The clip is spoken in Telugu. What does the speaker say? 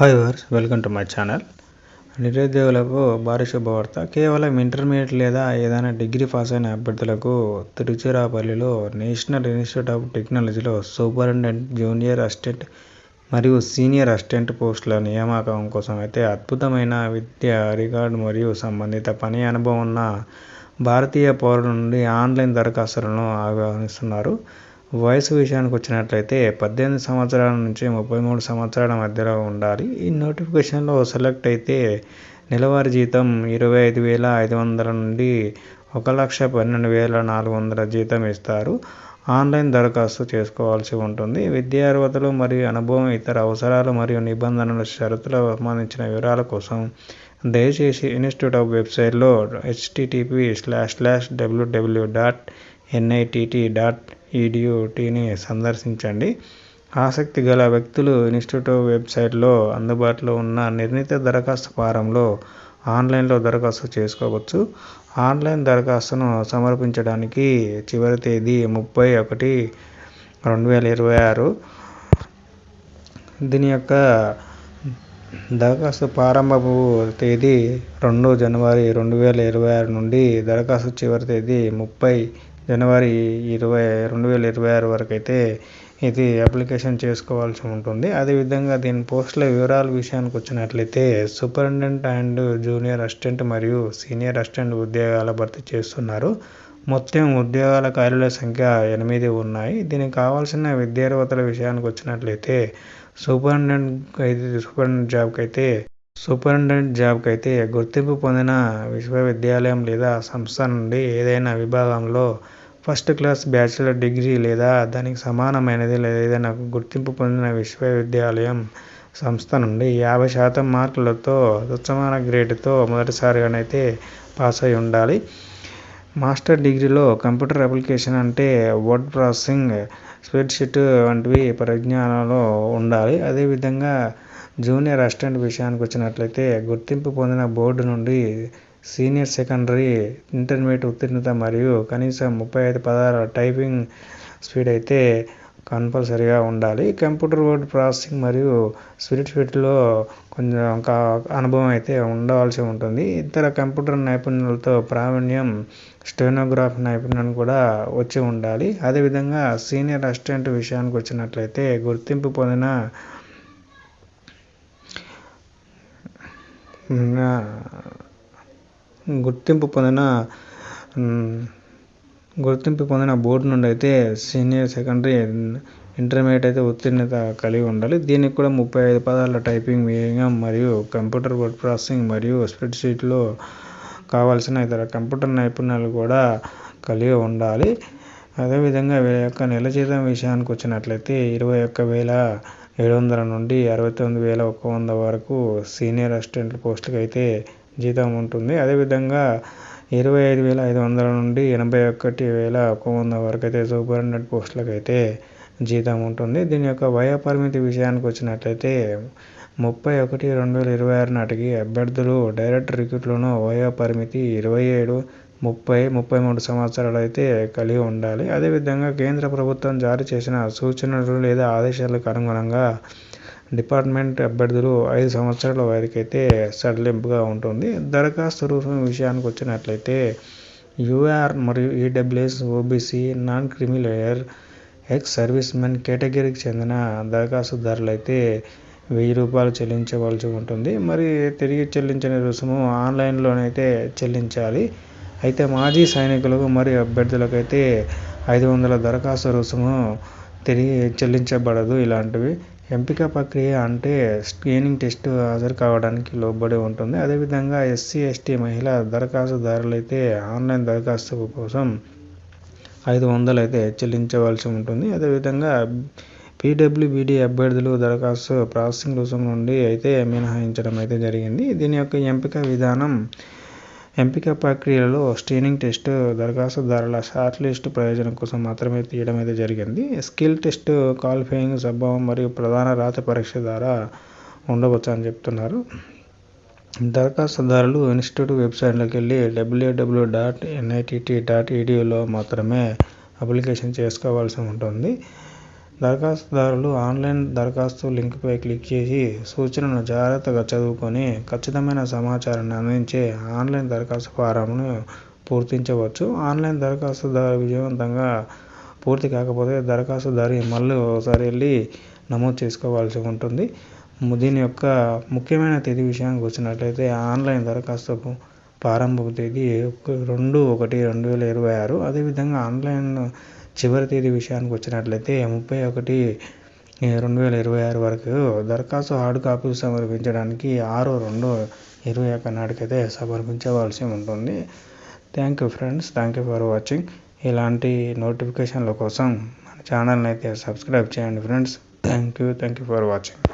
Hi viewers welcome to my channel నిరుద్యోగులకు భారీ శుభవార్త. కేవలం ఇంటర్మీడియట్ లేదా ఏదైనా డిగ్రీ పాస్ అయిన అభ్యర్థులకు తిరుచిరాపల్లిలో నేషనల్ ఇన్స్టిట్యూట్ ఆఫ్ టెక్నాలజీలో సూపరింటెండెంట్ జూనియర్ అసిస్టెంట్ మరియు సీనియర్ అసిస్టెంట్ పోస్టుల నియామకం కోసం అయితే అద్భుతమైన విద్య రికార్డు మరియు సంబంధిత పని అనుభవం ఉన్న భారతీయ పౌరుల నుండి ఆన్లైన్ దరఖాస్తులను ఆహ్వానిస్తున్నారు. వయసు విషయానికి వచ్చినట్లయితే పద్దెనిమిది సంవత్సరాల నుంచి ముప్పై మూడు సంవత్సరాల మధ్యలో ఉండాలి. ఈ నోటిఫికేషన్లో సెలెక్ట్ అయితే నెలవారీ జీతం ఇరవై ఐదు వేల ఐదు వందల నుండి ఒక లక్ష పన్నెండు వేల నాలుగు వందల జీతం ఇస్తారు. ఆన్లైన్ దరఖాస్తు చేసుకోవాల్సి ఉంటుంది. విద్యా అర్హతలు మరియు అనుభవం ఇతర అవసరాలు మరియు నిబంధనల షరతులకు సంబంధించిన వివరాల కోసం దయచేసి ఇన్స్టిట్యూట్ ఆఫ్ వెబ్సైట్లో HTTP slash slash WWW dot NITT dot ఈడియోటీని సందర్శించండి. ఆసక్తి గల వ్యక్తులు ఇన్స్టిట్యూట్ వెబ్సైట్లో అందుబాటులో ఉన్న నిర్ణీత దరఖాస్తు ఫారంలో ఆన్లైన్లో దరఖాస్తు చేసుకోవచ్చు. ఆన్లైన్ దరఖాస్తును సమర్పించడానికి చివరి తేదీ ముప్పై ఒకటి రెండు వేల ఇరవై ఆరు. దీని యొక్క దరఖాస్తు ప్రారంభపు తేదీ రెండు జనవరి రెండు వేల ఇరవై ఆరు నుండి దరఖాస్తు చివరి తేదీ ముప్పై జనవరి ఇరవై రెండు వేల ఇరవై ఆరు వరకు అయితే ఇది అప్లికేషన్ చేసుకోవాల్సి ఉంటుంది. అదేవిధంగా దీని పోస్టుల వివరాల విషయానికి వచ్చినట్లయితే సూపరింటెండెంట్ అండ్ జూనియర్ అసిస్టెంట్ మరియు సీనియర్ అసిస్టెంట్ ఉద్యోగాల భర్తీ చేస్తున్నారు. మొత్తం ఉద్యోగాల ఖాళీల సంఖ్య ఎనిమిది ఉన్నాయి. దీనికి కావాల్సిన విద్యార్హతల విషయానికి వచ్చినట్లయితే సూపరింటెండెంట్ అయితే సూపరింటెండెంట్ జాబ్కి అయితే సూపరింటెండెంట్ జాబ్కి అయితే గుర్తింపు పొందిన విశ్వవిద్యాలయం లేదా సంస్థ నుండి ఏదైనా విభాగంలో ఫస్ట్ క్లాస్ బ్యాచిలర్ డిగ్రీ లేదా దానికి సమానమైనది లేదా ఏదైనా గుర్తింపు పొందిన విశ్వవిద్యాలయం సంస్థ నుండి యాభై శాతం మార్కులతో ఉత్తమమైన గ్రేడ్తో మొదటిసారిగానైతే పాస్ అయి ఉండాలి. మాస్టర్ డిగ్రీలో కంప్యూటర్ అప్లికేషన్ అంటే వర్డ్ ప్రాసెసింగ్ స్ప్రెడ్షీట్ వంటివి పరిజ్ఞానంలో ఉండాలి. అదేవిధంగా జూనియర్ అసిస్టెంట్ విషయానికి వచ్చినట్లయితే గుర్తింపు పొందిన బోర్డు నుండి సీనియర్ సెకండరీ ఇంటర్మీడియట్ ఉత్తీర్ణత మరియు కనీసం ముప్పై ఐదు పదాల టైపింగ్ స్పీడ్ అయితే కంపల్సరీగా ఉండాలి. కంప్యూటర్ వర్డ్ ప్రాసెసింగ్ మరియు స్పిరిట్ ఫిట్లో కొంచెం అనుభవం అయితే ఉండవలసి ఉంటుంది. ఇతర కంప్యూటర్ నైపుణ్యాలతో ప్రావీణ్యం స్టెనోగ్రాఫ్ నైపుణ్యం కూడా వచ్చి ఉండాలి. అదేవిధంగా సీనియర్ అసిస్టెంట్ విషయానికి వచ్చినట్లయితే గుర్తింపు పొందిన గుర్తింపు పొందిన గుర్తింపు పొందిన బోర్డు నుండి అయితే సీనియర్ సెకండరీ ఇంటర్మీడియట్ అయితే ఉత్తీర్ణత కలిగి ఉండాలి. దీనికి కూడా ముప్పై ఐదు పదాల టైపింగ్ వేగం మరియు కంప్యూటర్ వర్డ్ ప్రాసెసింగ్ మరియు స్ప్రెడ్షీట్లో కావాల్సిన ఇతర కంప్యూటర్ నైపుణ్యాలు కూడా కలిగి ఉండాలి. అదేవిధంగా వీళ్ళ యొక్క నెల జీతం విషయానికి వచ్చినట్లయితే ఇరవై ఒక్క వేల ఏడు వందల నుండి అరవై తొమ్మిది వేల ఒక వంద వరకు సీనియర్ అసిస్టెంట్ పోస్టులకు అయితే జీతం ఉంటుంది. అదేవిధంగా ఇరవై ఐదు వేల ఐదు వందల నుండి ఎనభై ఒకటి వేల ఒక వంద వరకు అయితే సూపరింటెండెంట్ పోస్టులకు అయితే జీతం ఉంటుంది. దీని యొక్క వయో పరిమితి విషయానికి వచ్చినట్లయితే ముప్పై ఒకటి రెండు వేల ఇరవై ఆరు నాటికి అభ్యర్థులు డైరెక్ట్ రిక్రూట్లోనూ వయో పరిమితి ఇరవై ఏడు ముప్పై ముప్పై మూడు సంవత్సరాలు అయితే కలిగి ఉండాలి. అదేవిధంగా కేంద్ర ప్రభుత్వం జారీ చేసిన సూచనలు లేదా ఆదేశాలకు అనుగుణంగా డిపార్ట్మెంట్ అభ్యర్థులు ఐదు సంవత్సరాల వారికి అయితే సడలింపుగా ఉంటుంది. దరఖాస్తు రుసుము విషయానికి వచ్చినట్లయితే యూఆర్ మరియు EWS OBC non creamy layer ex servicemen కేటగిరీకి చెందిన దరఖాస్తుదారులు అయితే వెయ్యి రూపాయలు చెల్లించవలసి ఉంటుంది. మరి తిరిగి చెల్లించిన రుసుము ఆన్లైన్లోనైతే చెల్లించాలి. అయితే మాజీ సైనికులకు మరియు అభ్యర్థులకు అయితే ఐదు వందల దరఖాస్తు రుసుము తిరిగి చెల్లించబడదు ఇలాంటివి. ఎంపిక ప్రక్రియ అంటే స్క్రీనింగ్ టెస్ట్ హాజరు కావడానికి లోబడి ఉంటుంది. అదేవిధంగా ఎస్సీ ఎస్టీ మహిళా దరఖాస్తుదారులు అయితే ఆన్లైన్ దరఖాస్తు కోసం ఐదు వందలు అయితే చెల్లించవలసి ఉంటుంది. అదేవిధంగా పీడబ్ల్యూబీడీ అభ్యర్థులు దరఖాస్తు ప్రాసెసింగ్ రుసుము నుండి అయితే మినహాయించడం అయితే జరిగింది. దీని యొక్క ఎంపిక విధానం ఎంపిక ప్రక్రియలో స్క్రీనింగ్ టెస్ట్ దరఖాస్తుదారుల షార్ట్ లిస్ట్ ప్రయోజనం కోసం మాత్రమే తీయడం అయితే జరిగింది. స్కిల్ టెస్ట్ క్వాలిఫైయింగ్ స్వభావం మరియు ప్రధాన రాత పరీక్ష ద్వారా ఉండవచ్చు అని చెప్తున్నారు. దరఖాస్తుదారులు ఇన్స్టిట్యూట్ వెబ్సైట్లోకి వెళ్ళి డబ్ల్యూడబ్ల్యూ డాట్ ఎన్ఐటిటి డాట్ ఈడియూలో మాత్రమే అప్లికేషన్ చేసుకోవాల్సి ఉంటుంది. దరఖాస్తుదారులు ఆన్లైన్ దరఖాస్తు లింక్పై క్లిక్ చేసి సూచనలను జాగ్రత్తగా చదువుకొని ఖచ్చితమైన సమాచారాన్ని అందించే ఆన్లైన్ దరఖాస్తు ఫారంను పూర్తించవచ్చు. ఆన్లైన్ దరఖాస్తుదారు విజయవంతంగా పూర్తి కాకపోతే దరఖాస్తుదారి మళ్ళీ ఒకసారి వెళ్ళి నమోదు చేసుకోవాల్సి ఉంటుంది. దీని యొక్క ముఖ్యమైన తేదీ విషయానికి వచ్చినట్లయితే ఆన్లైన్ దరఖాస్తు ప్రారంభ తేదీ రెండు ఒకటి రెండు వేల ఇరవై ఆరు. అదేవిధంగా ఆన్లైన్ చివరి తేదీ విషయానికి వచ్చినట్లయితే ముప్పై ఒకటి రెండు వేల ఇరవై ఆరు వరకు దరఖాస్తు హార్డ్ కాపీ సమర్పించడానికి ఆరు రెండు ఇరవై ఒక నాటికైతే సమర్పించవలసి ఉంటుంది. Thank you friends thank you for watching ఇలాంటి నోటిఫికేషన్ల కోసం మన ఛానల్ని అయితే సబ్స్క్రైబ్ చేయండి friends thank you thank you for watching